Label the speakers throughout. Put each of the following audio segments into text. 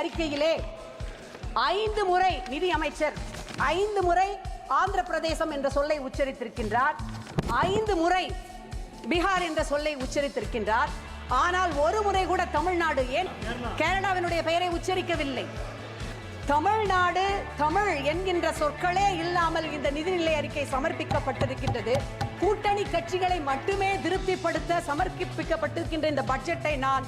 Speaker 1: அறிக்கையிலே ஐந்து முறை நிதி அமைச்சர் ஐந்து முறை ஆந்திர பிரதேசம் என்ற சொல்லை உச்சரித்திருக்கின்றார் ஐந்து முறை பீகார் என்ற சொல்லை உச்சரித்திருக்கின்றார். ஆனால் ஒரு முறை கூட தமிழ்நாடு ஏன் கேரளாவினுடைய பெயரை உச்சரிக்கவில்லை? தமிழ்நாடு தமிழ் என்கின்ற சொற்களே இல்லாமல் இந்த நிதிநிலை அறிக்கை சமர்ப்பிக்கப்பட்டிருக்கின்றது. கூட்டணி கட்சிகளை மட்டுமே திருப்திப்படுத்த சமர்ப்பிக்கப்பட்டிருக்கின்ற இந்த பட்ஜெட்டை நான்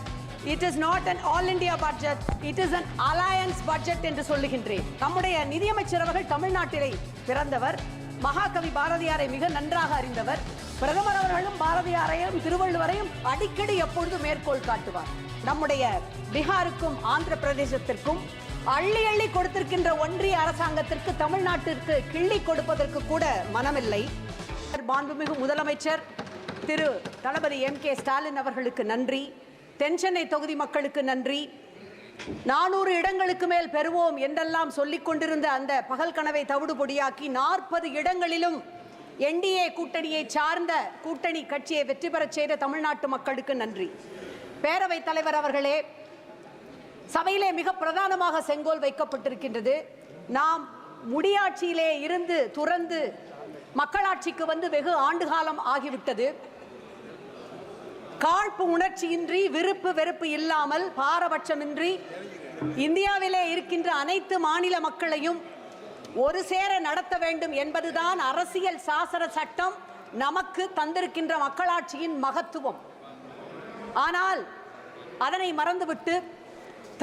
Speaker 1: it is not an all India budget it is an alliance budget என்று சொல்லுகின்றேன். நம்முடைய நிதியமைச்சர் அவர்கள் தமிழ்நாட்டிலே பிறந்தவர். மகாகவி பாரதியாரை மிக நன்றாக அறிந்தவர். பிரதமர் அவர்களும் பாரதியாரையும் திருவள்ளுவரையும் அடிக்கடி எப்பொழுது மேற்கோள் காட்டுவார். நம்முடைய பீகாருக்கும் ஆந்திர பிரதேசத்திற்கும் அள்ளி அள்ளி கொடுத்திருக்கின்ற ஒன்றிய அரசாங்கத்திற்கு தமிழ்நாட்டிற்கு கிள்ளி கொடுப்பதற்கு கூட மனமில்லை. மாண்புமிகு முதலமைச்சர் திரு தளபதி எம் கே ஸ்டாலின் அவர்களுக்கு நன்றி. தென்சென்னை தொகுதி மக்களுக்கு நன்றி. நானூறு இடங்களுக்கு மேல் பெறுவோம் என்றெல்லாம் சொல்லிக் கொண்டிருந்த அந்த பகல் கனவை தவிடு பொடியாக்கி நாற்பது இடங்களிலும் என்டிஏ கூட்டணியை சார்ந்த கூட்டணி கட்சியை வெற்றி பெறச் செய்த தமிழ்நாட்டு மக்களுக்கு நன்றி. பேரவைத் தலைவர் அவர்களே சபையிலே மிக பிரதானமாக செங்கோல் வைக்கப்பட்டிருக்கின்றது. நாம் முடியாட்சியிலே இருந்து துறந்து மக்களாட்சிக்கு வந்து வெகு ஆண்டுகாலம் ஆகிவிட்டது. காழ்ப்பு உணர்ச்சியின்றி விருப்பு வெறுப்பு இல்லாமல் பாரபட்சமின்றி இந்தியாவிலே இருக்கின்ற அனைத்து மாநில மக்களையும் ஒரு சேர நடத்த வேண்டும் என்பதுதான் அரசியல் சாசன சட்டம் நமக்கு தந்திருக்கின்ற மக்களாட்சியின் மகத்துவம். ஆனால் அதனை மறந்துவிட்டு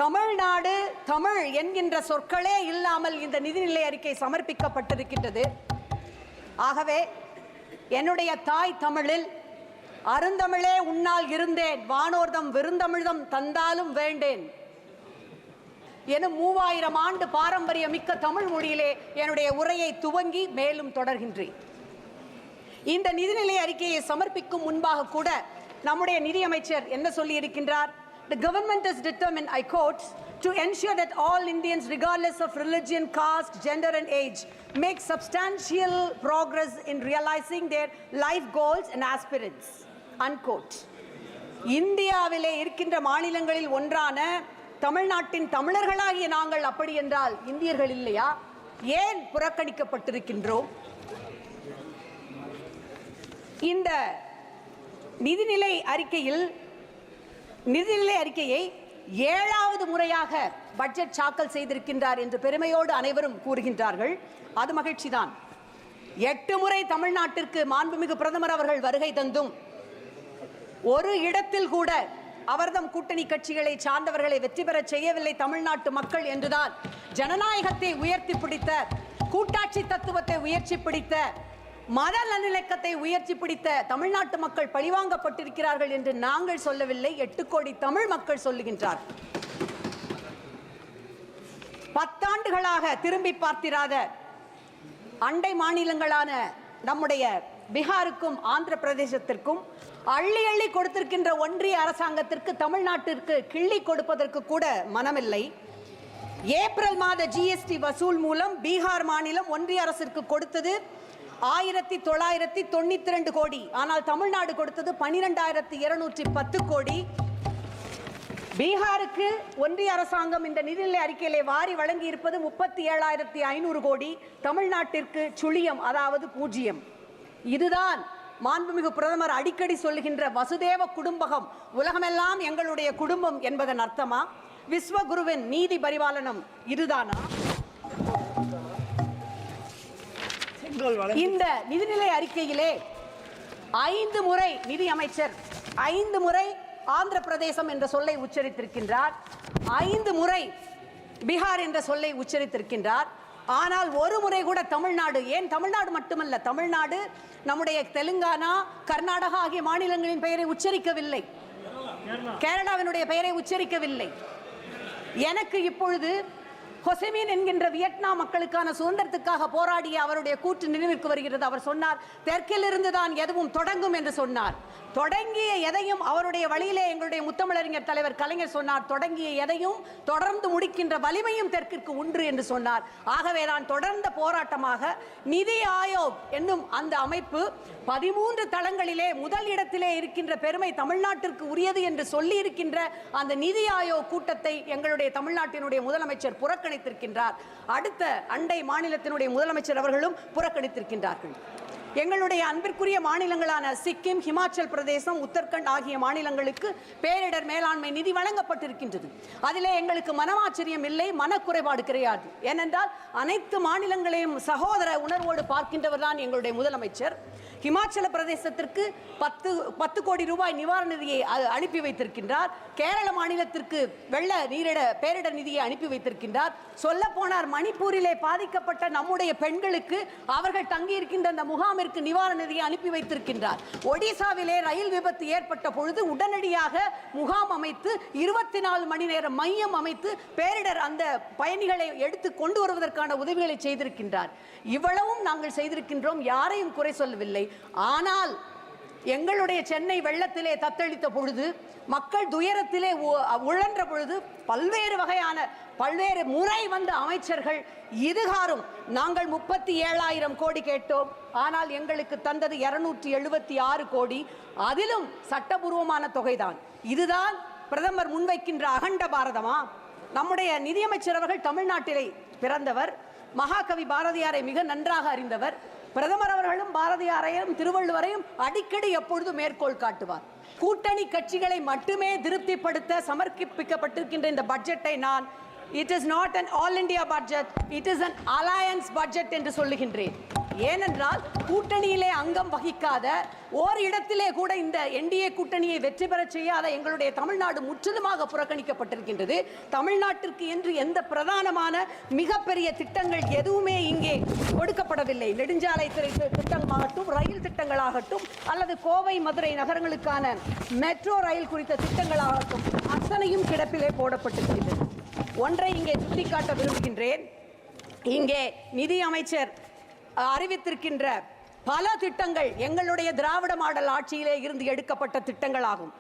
Speaker 1: தமிழ்நாடு தமிழ் என்கின்ற சொற்களே இல்லாமல் இந்த நிதிநிலை அறிக்கை சமர்ப்பிக்கப்பட்டிருக்கின்றது. ஆகவே என்னுடைய தாய் தமிழில் அருந்தமிழே உன்னால் இருந்தேன் வானோர்தம் விருந்தமிழ்தம் தந்தாலும் வேண்டேன் என மூவாயிரம் ஆண்டு பாரம்பரிய மிக்க தமிழ் மொழியிலே என்னுடைய உரையை துவங்கி மேலும் தொடர்கின்றேன் இந்த நிதிநிலை அறிக்கையை சமர்ப்பிக்கும் முன்பாக கூட நம்முடைய நிதியமைச்சர் என்ன சொல்லி இருக்கின்றார் The government is determined, I quote, to ensure that all Indians, regardless of religion, caste, gender, and age, make substantial progress in realizing their life goals and aspirants. அன்கோட் இந்தியாவிலே இருக்கின்ற மாநிலங்களில் ஒன்றான தமிழ்நாட்டின் தமிழர்களாகிய நாங்கள் அப்படி என்றால் இந்தியர்கள் இல்லையா? ஏன் புறக்கணிக்கப்பட்டிருக்கின்றோம்? இந்த நிதிநிலை அறிக்கையில் நிதிநிலை அறிக்கையை ஏழாவது முறையாக பட்ஜெட் தாக்கல் செய்திருக்கின்றார் என்று பெருமையோடு அனைவரும் கூறுகின்றார்கள். அது மகிழ்ச்சிதான். எட்டு முறை தமிழ்நாட்டிற்கு மாண்புமிகு பிரதமர் அவர்கள் வருகை தந்தும் ஒரு இடத்தில் கூட அவர்தம் கூட்டணி கட்சிகளை சார்ந்தவர்களை வெற்றி பெறச் செய்யவில்லை தமிழ்நாட்டு மக்கள் என்றுதான் ஜனநாயகத்தை உயர்த்தி பிடித்த கூட்டாட்சி தத்துவத்தை உயர்ச்சி பிடித்த மத நல்லிணக்கத்தை உயர்ச்சி பிடித்த தமிழ்நாட்டு மக்கள் பழிவாங்கப்பட்டிருக்கிறார்கள் என்று நாங்கள் சொல்லவில்லை எட்டு கோடி தமிழ் மக்கள் சொல்லுகின்றார். பத்தாண்டுகளாக திரும்பி பார்த்திராத அண்டை மாநிலங்களான நம்முடைய பீகாருக்கும் ஆந்திர பிரதேசத்திற்கும் அள்ளி அள்ளி கொடுத்திருக்கின்ற ஒன்றிய அரசாங்கத்திற்கு தமிழ்நாட்டிற்கு கிள்ளி கொடுப்பதற்கு கூட மனமில்லை. ஏப்ரல் மாத ஜிஎஸ்டி வசூல் மூலம் பீகார் மாநிலம் ஒன்றிய அரசிற்கு கொடுத்தது ஆயிரத்தி தொள்ளாயிரத்தி தொண்ணூத்தி ரெண்டு கோடி. ஆனால் தமிழ்நாடு கொடுத்தது பனிரெண்டாயிரத்தி இருநூற்றி பத்து கோடி. பீகாருக்கு ஒன்றிய அரசாங்கம் இந்த நிதிநிலை அறிக்கையிலே வாரி வழங்கி இருப்பது முப்பத்தி ஏழாயிரத்தி ஐநூறு கோடி தமிழ்நாட்டிற்கு சுழியம் அதாவது பூஜ்ஜியம். இதுதான் மாண்புமிகு பிரதமர் அடிக்கடி சொல்லுகின்ற வசுதேவ குடும்பகம் உலகமெல்லாம் எங்களுடைய குடும்பம் என்பதன் அர்த்தமா? விஸ்வகுருவின் நீதி பரிபாலனம் இதுதானா? இந்த நிதிநிலை அறிக்கையிலே ஐந்து முறை நிதி அமைச்சர் ஐந்து முறை ஆந்திர பிரதேசம் என்ற சொல்லை உச்சரித்திருக்கின்றார். ஐந்து முறை பீகார் என்ற சொல்லை உச்சரித்திருக்கின்றார். ஆனால் ஒரு முறை கூட தமிழ்நாடு ஏன் தமிழ்நாடு மட்டுமல்ல தமிழ்நாடு நம்முடைய தெலுங்கானா கர்நாடகா ஆகிய மாநிலங்களின் பெயரை உச்சரிக்கவில்லை. கேரளாவினுடைய பெயரை உச்சரிக்கவில்லை. எனக்கு இப்பொழுது ஹொசெமின் என்கின்ற வியட்நாம் மக்களுக்கான சுதந்திரத்துக்காக போராடிய அவருடைய கூற்று நினைவிற்கு வருகிறது. அவர் சொன்னார் தெற்கிலிருந்து தான் எதுவும் தொடங்கும் என்று சொன்னார். தொடங்கிய எதையும் அவருடைய வழியிலே எங்களுடைய முத்தமிழறிஞர் தலைவர் கலைஞர் சொன்னார். தொடங்கிய எதையும் தொடர்ந்து முடிக்கின்ற வலிமையும் தெற்கிற்கு உண்டு என்று சொன்னார். ஆகவே தான் தொடர்ந்த போராட்டமாக நிதி ஆயோக் என்னும் அந்த அமைப்பு பதிமூன்று தளங்களிலே முதல் இடத்திலே இருக்கின்ற பெருமை தமிழ்நாட்டிற்கு உரியது என்று சொல்லி இருக்கின்ற அந்த நிதி ஆயோக் கூட்டத்தை எங்களுடைய தமிழ்நாட்டினுடைய முதலமைச்சர் புறக்கணித்திருக்கின்றார். அடுத்த அண்டை மாநிலத்தினுடைய முதலமைச்சர் அவர்களும் புறக்கணித்திருக்கின்றார்கள். எங்களுடைய அன்பிற்குரிய மாநிலங்களான சிக்கிம் ஹிமாச்சல் பிரதேசம் உத்தரகண்ட் ஆகிய மாநிலங்களுக்கு பேரிடர் மேலாண்மை நிதி வழங்கப்பட்டிருக்கின்றது. அதிலே எங்களுக்கு மனமாச்சரியம் இல்லை மனக்குறைபாடு கிடையாது. ஏனென்றால் அனைத்து மாநிலங்களையும் சகோதர உணர்வோடு பார்க்கின்றவர் தான் எங்களுடைய முதலமைச்சர். ஹிமாச்சல பிரதேசத்திற்கு பத்து பத்து கோடி ரூபாய் நிவாரண நிதியை அனுப்பி வைத்திருக்கின்றார். கேரள மாநிலத்திற்கு வெள்ள நீரிட பேரிடர் நிதியை அனுப்பி வைத்திருக்கின்றார். சொல்ல போனார் மணிப்பூரிலே பாதிக்கப்பட்ட நம்முடைய பெண்களுக்கு அவர்கள் தங்கியிருக்கின்ற அந்த முகாமிற்கு நிவாரண நிதியை அனுப்பி வைத்திருக்கின்றார். ஒடிசாவிலே ரயில் விபத்து ஏற்பட்ட பொழுது உடனடியாக முகாம் அமைத்து இருபத்தி நாலு மணி நேரம் மையம் அமைத்து பேரிடர் அந்த பயணிகளை எடுத்து கொண்டு வருவதற்கான உதவிகளை செய்திருக்கின்றார். இவ்வளவும் நாங்கள் செய்திருக்கின்றோம் யாரையும் குறை சொல்லவில்லை. ஆனால் எங்களுடைய சென்னை வெள்ளத்திலே தத்தளித்த பொழுது மக்கள் துயரத்திலே உழன்ற பொழுது பல்வேறு வகையான பல்வேறு முறை வந்த அமைச்சர்கள் இதுகாரும் நாங்கள் முப்பத்தி ஏழாயிரம் கோடி கேட்டோம். ஆனால் எங்களுக்கு தந்தது இருநூற்றி எழுபத்தி ஆறு கோடி. அதிலும் சட்டபூர்வமான தொகைதான். இதுதான் பிரதமர் முன்வைக்கின்ற அகண்ட பாரதமா? நம்முடைய நிதியமைச்சர் அவர்கள் தமிழ்நாட்டிலே பிறந்தவர். மகாகவி பாரதியாரை மிக நன்றாக அறிந்தவர். பிரதமர் அவர்களும் பாரதியாரையும் திருவள்ளுவரையும் அடிக்கடி எப்பொழுதும் மேற்கோள் காட்டுவார். கூட்டணி கட்சிகளை மட்டுமே திருப்திப்படுத்த சமர்ப்பிக்கப்பட்டிருக்கின்ற இந்த பட்ஜெட்டை நான் it is not an all India budget it is an alliance budget என்று சொல்லுகின்றேன். ஏனென்றால் கூட்டணியிலே அங்கம் வகிக்காத ஓர் இடத்திலே கூட இந்த என்டிஏ கூட்டணியை வெற்றி பெறச் செய்யாத எங்களுடைய தமிழ்நாடு முற்றிலுமாக புறக்கணிக்கப்பட்டிருக்கின்றது. தமிழ்நாட்டிற்கு என்று எந்த பிரதானமான மிகப்பெரிய திட்டங்கள் எதுவுமே இங்கே கொடுக்கப்படவில்லை. நெடுஞ்சாலை துறை திட்டமாகட்டும் ரயில் திட்டங்களாகட்டும் அல்லது கோவை மதுரை நகரங்களுக்கான மெட்ரோ ரயில் குறித்த திட்டங்களாகட்டும் அத்தனையும் கிடப்பிலே போடப்பட்டிருக்கின்றது. ஒன்றை இங்கே சுட்டிக்காட்ட விரும்புகின்றேன். இங்கே நிதி அமைச்சர் அறிவித்திருக்கின்ற பல திட்டங்கள் எங்களுடைய திராவிட மாடல் ஆட்சியிலே இருந்து எடுக்கப்பட்ட திட்டங்களாகும்.